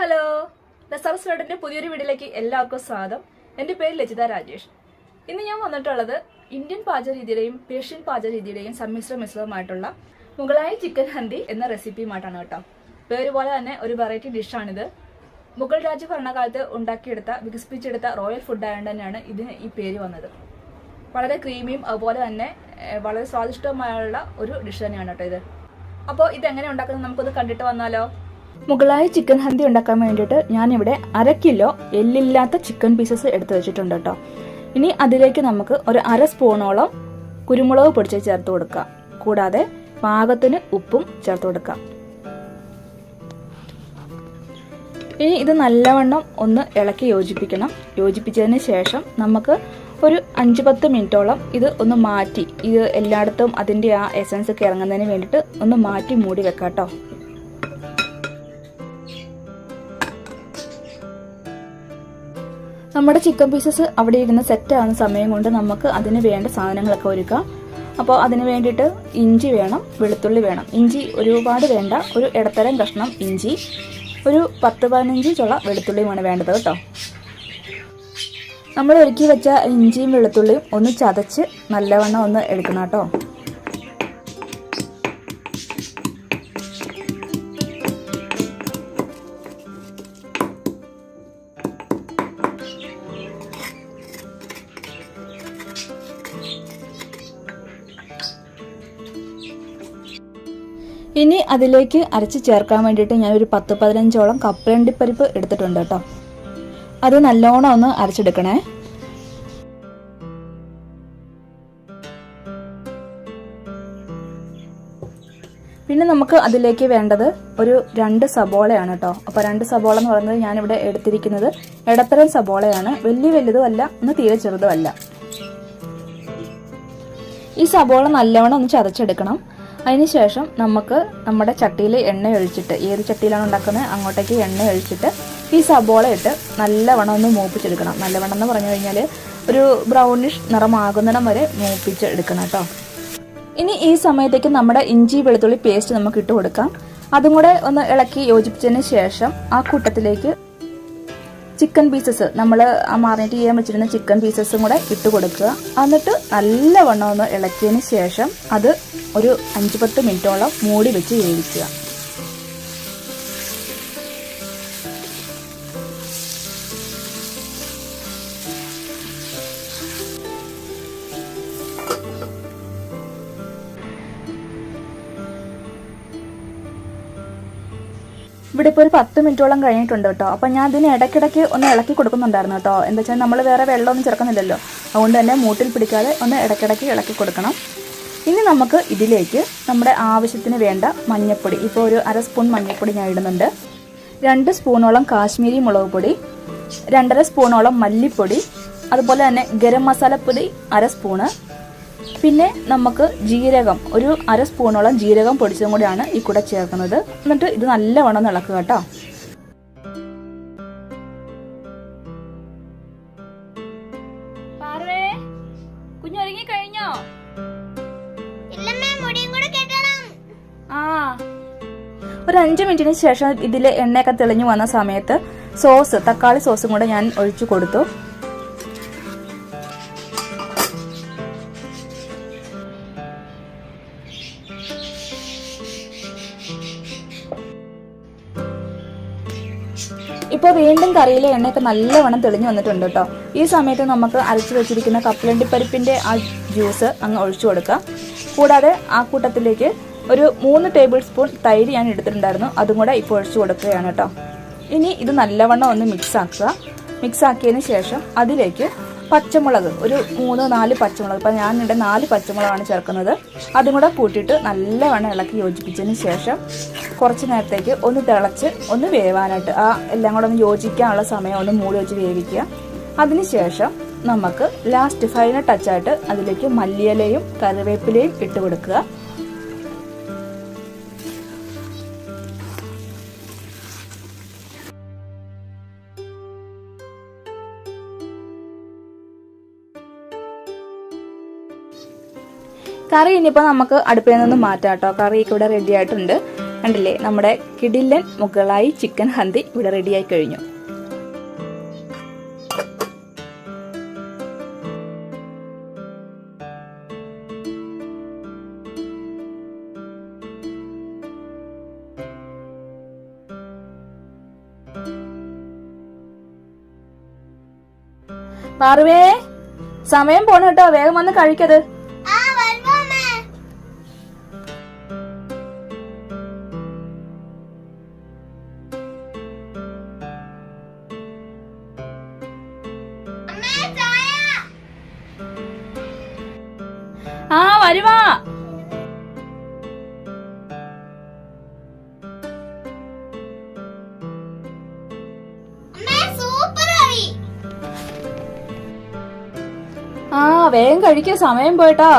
Hello. നസാർസ് വേർഡിന്റെ പുതിയൊരു വീഡിയോയിലേക്ക് എല്ലാവർക്കും സ്വാഗതം. എന്റെ പേര് ലജിത രാജേഷ്. ഇന്ന് ഞാൻ വന്നിട്ടുള്ളത് ഇന്ത്യൻ പാചക രീതിയുടെയും പേർഷ്യൻ പാചക രീതിയുടെയും സമ്മിശ്ര മിശ്രമായിട്ടുള്ള മുഗളായി ചിക്കൻ ഹന്തി എന്ന റെസിപ്പിയുമായിട്ടാണ് കേട്ടോ. പേര് പോലെ തന്നെ ഒരു വെറൈറ്റി ഡിഷാണിത് മുഗൾ രാജ്യ ഭരണകാലത്ത് ഉണ്ടാക്കിയെടുത്ത വികസിപ്പിച്ചെടുത്ത റോയൽ ഫുഡ് ആയതുകൊണ്ട് തന്നെയാണ് ഇതിന് ഈ പേര് വന്നത്. വളരെ ക്രീമിയും അതുപോലെ തന്നെ വളരെ സ്വാദിഷ്ടമായുള്ള ഒരു ഡിഷ് തന്നെയാണ് കേട്ടോ ഇത്. അപ്പോൾ ഇത് എങ്ങനെ ഉണ്ടാക്കുന്നത് നമുക്കൊന്ന് കണ്ടിട്ട് വന്നാലോ? മുകളായ ചിക്കൻ ഹന്തി ഉണ്ടാക്കാൻ വേണ്ടിയിട്ട് ഞാനിവിടെ അര കിലോ എല്ലില്ലാത്ത ചിക്കൻ പീസസ് എടുത്തു വെച്ചിട്ടുണ്ട് കേട്ടോ. ഇനി അതിലേക്ക് നമുക്ക് ഒരു അര സ്പൂണോളം കുരുമുളക് പൊടിച്ച് ചേർത്ത് കൊടുക്കാം. കൂടാതെ പാകത്തിന് ഉപ്പും ചേർത്ത് കൊടുക്കാം. ഇനി ഇത് നല്ലവണ്ണം ഒന്ന് ഇളക്കി യോജിപ്പിക്കണം. യോജിപ്പിച്ചതിന് ശേഷം നമുക്ക് ഒരു അഞ്ച് പത്ത് മിനിറ്റോളം ഇത് ഒന്ന് മാറ്റി ഇത് എല്ലായിടത്തും അതിന്റെ ആ എസൻസ് ഒക്കെ ഇറങ്ങുന്നതിന് വേണ്ടിയിട്ട് ഒന്ന് മാറ്റി മൂടി വെക്കാം കേട്ടോ. നമ്മുടെ ചിക്കൻ പീസസ് അവിടെ ഇരുന്ന് സെറ്റ് ആവുന്ന സമയം കൊണ്ട് നമുക്ക് അതിന് വേണ്ട സാധനങ്ങളൊക്കെ ഒരുക്കാം അപ്പോൾ അതിന് വേണ്ടിയിട്ട് ഇഞ്ചി വേണം വെളുത്തുള്ളി വേണം. ഇഞ്ചി ഒരുപാട് വേണ്ട ഒരു ഇടത്തരം കഷ്ണം ഇഞ്ചി ഒരു പത്ത് പതിനഞ്ച് ചുള വെളുത്തുള്ളിയുമാണ് വേണ്ടത് കേട്ടോ. നമ്മൾ ഒരുക്കി വെച്ച ഇഞ്ചിയും വെളുത്തുള്ളിയും ഒന്ന് ചതച്ച് നല്ലവണ്ണം ഒന്ന് എടുക്കണം കേട്ടോ. ഇനി അതിലേക്ക് അരച്ച് ചേർക്കാൻ വേണ്ടിയിട്ട് ഞാൻ ഒരു പത്ത് പതിനഞ്ചോളം കപ്പലണ്ടിപ്പരിപ്പ് എടുത്തിട്ടുണ്ട് കേട്ടോ. അത് നല്ലോണം ഒന്ന് അരച്ചെടുക്കണേ. പിന്നെ നമുക്ക് അതിലേക്ക് വേണ്ടത് ഒരു രണ്ട് സബോളയാണ് കേട്ടോ. അപ്പോൾ രണ്ട് സബോള എന്ന് പറയുന്നത് ഞാനിവിടെ എടുത്തിരിക്കുന്നത് ഇടത്തരം സബോളയാണ്. വലിയ വലുതും അല്ല ഒന്ന് തീരെ ചെറുതും ഈ സബോള നല്ലവണ്ണം ഒന്ന് ചതച്ചെടുക്കണം. അതിനുശേഷം നമുക്ക് നമ്മുടെ ചട്ടിയിൽ എണ്ണ ഒഴിച്ചിട്ട് ഏത് ചട്ടിയിലാണ് ഉണ്ടാക്കുന്നത്? അങ്ങോട്ടേക്ക് എണ്ണ ഒഴിച്ചിട്ട് ഈ സബോള ഇട്ട് നല്ലവണ്ണം ഒന്ന് മൂപ്പിച്ചെടുക്കണം. നല്ലവണ്ണം എന്ന് പറഞ്ഞു കഴിഞ്ഞാൽ ഒരു ബ്രൗണിഷ് നിറമാകുന്നിടം വരെ മൂപ്പിച്ചെടുക്കണം കേട്ടോ. ഇനി ഈ സമയത്തേക്ക് നമ്മുടെ ഇഞ്ചി വെളുത്തുള്ളി പേസ്റ്റ് നമുക്ക് ഇട്ട് കൊടുക്കാം. അതും കൂടെ ഒന്ന് ഇളക്കി യോജിപ്പിച്ചതിന് ശേഷം ആ കൂട്ടത്തിലേക്ക് ചിക്കൻ പീസസ് നമ്മൾ മാറിനേറ്റ് ചെയ്യാൻ വെച്ചിരുന്ന ചിക്കൻ പീസസും കൂടെ ഇട്ട് കൊടുക്കുക. എന്നിട്ട് നല്ല നല്ലവണ്ണം ഒന്ന് ഇളക്കിയതിന് ശേഷം അത് ഒരു അഞ്ച് പത്ത് മിനിറ്റോളം മൂടി വെച്ച് വേവിക്കുക. ഇവിടെ ഇപ്പോൾ ഒരു പത്ത് മിനിറ്റോളം കഴിഞ്ഞിട്ടുണ്ട് കേട്ടോ. അപ്പം ഞാൻ ഇതിന് ഇടയ്ക്കിടയ്ക്ക് ഒന്ന് ഇളക്കി കൊടുക്കുന്നുണ്ടായിരുന്നു കേട്ടോ. എന്താ വെച്ചാൽ നമ്മൾ വേറെ വെള്ളമൊന്നും ചേർക്കുന്നില്ലല്ലോ. അതുകൊണ്ട് തന്നെ മൂട്ടിൽ പിടിക്കാതെ ഒന്ന് ഇടയ്ക്കിടയ്ക്ക് ഇളക്കി കൊടുക്കണം. ഇനി നമുക്ക് ഇതിലേക്ക് നമ്മുടെ ആവശ്യത്തിന് വേണ്ട മഞ്ഞൾപ്പൊടി ഇപ്പോൾ ഒരു അര സ്പൂൺ മഞ്ഞൾപ്പൊടി ഞാൻ ഇടുന്നുണ്ട്. രണ്ട് സ്പൂണോളം കാശ്മീരി മുളക് പൊടി രണ്ടര സ്പൂണോളം മല്ലിപ്പൊടി അതുപോലെ തന്നെ ഗരം മസാലപ്പൊടി അര സ്പൂണ്. പിന്നെ നമുക്ക് ജീരകം ഒരു അര സ്പൂണോളം ജീരകം പൊടിച്ചതും കൂടിയാണ് ഈ കൂടെ ചേർക്കുന്നത്. എന്നിട്ട് ഇത് നല്ലവണ്ണം ഇളക്കുക കേട്ടോ. കുഞ്ഞൊരുങ്ങി കഴിഞ്ഞോ? ഒരു അഞ്ച് മിനിറ്റിന് ശേഷം ഇതിൽ എണ്ണയൊക്കെ തെളിഞ്ഞു വന്ന സമയത്ത് സോസ് തക്കാളി സോസും കൂടെ ഞാൻ ഒഴിച്ചു കൊടുത്തു. ഇപ്പോൾ വീണ്ടും കറിയിലെ എണ്ണയൊക്കെ നല്ലവണ്ണം തെളിഞ്ഞു വന്നിട്ടുണ്ട് കേട്ടോ. ഈ സമയത്ത് നമുക്ക് അരച്ചു വെച്ചിരിക്കുന്ന കപ്പലണ്ടിപ്പരിപ്പിന്റെ ആ ജ്യൂസ് അങ്ങ് ഒഴിച്ചു കൊടുക്കാം. കൂടാതെ ആ കൂട്ടത്തിലേക്ക് ഒരു മൂന്ന് ടേബിൾ സ്പൂൺ തൈര് ഞാൻ എടുത്തിട്ടുണ്ടായിരുന്നു. അതും കൂടെ ഇപ്പോൾ ഒഴിച്ചു കൊടുക്കുകയാണ് കേട്ടോ. ഇനി ഇത് നല്ലവണ്ണം ഒന്ന് മിക്സ് ആക്കുക. മിക്സ് ആക്കിയതിന് ശേഷം അതിലേക്ക് പച്ചമുളക് ഒരു മൂന്ന് നാല് പച്ചമുളക്. ഇപ്പം ഞാൻ ഇവിടെ നാല് പച്ചമുളകാണ് ചേർക്കുന്നത്. അതും കൂടെ കൂട്ടിയിട്ട് നല്ലവണ്ണം ഇളക്കി യോജിപ്പിച്ചതിന് ശേഷം കുറച്ച് നേരത്തേക്ക് ഒന്ന് തിളച്ച് ഒന്ന് വേവാനായിട്ട് ആ എല്ലാം കൂടെ ഒന്ന് യോജിക്കാനുള്ള സമയം ഒന്ന് മൂടി വെച്ച് വേവിക്കുക. അതിനുശേഷം നമുക്ക് ലാസ്റ്റ് ഫൈനൽ ടച്ചായിട്ട് അതിലേക്ക് മല്ലിയിലയും കറിവേപ്പിലയും ഇട്ട് കൊടുക്കുക. കറി ഇനിയിപ്പോൾ നമുക്ക് അടുപ്പിൽ നിന്ന് മാറ്റാം കേട്ടോ. കറി ഇവിടെ റെഡി ആയിട്ടുണ്ട്. കണ്ടില്ലേ? നമ്മുടെ കിടിലൻ മുകളായി ചിക്കൻ ഹന്തി ഇവിടെ റെഡിയായി കഴിഞ്ഞു. പാറുവേ സമയം പോണ കേട്ടോ വേഗം വന്ന് കഴിക്കത് ആ വരുവാ. ആ വേഗം കഴിക്കാൻ സമയം പോയിട്ടോ.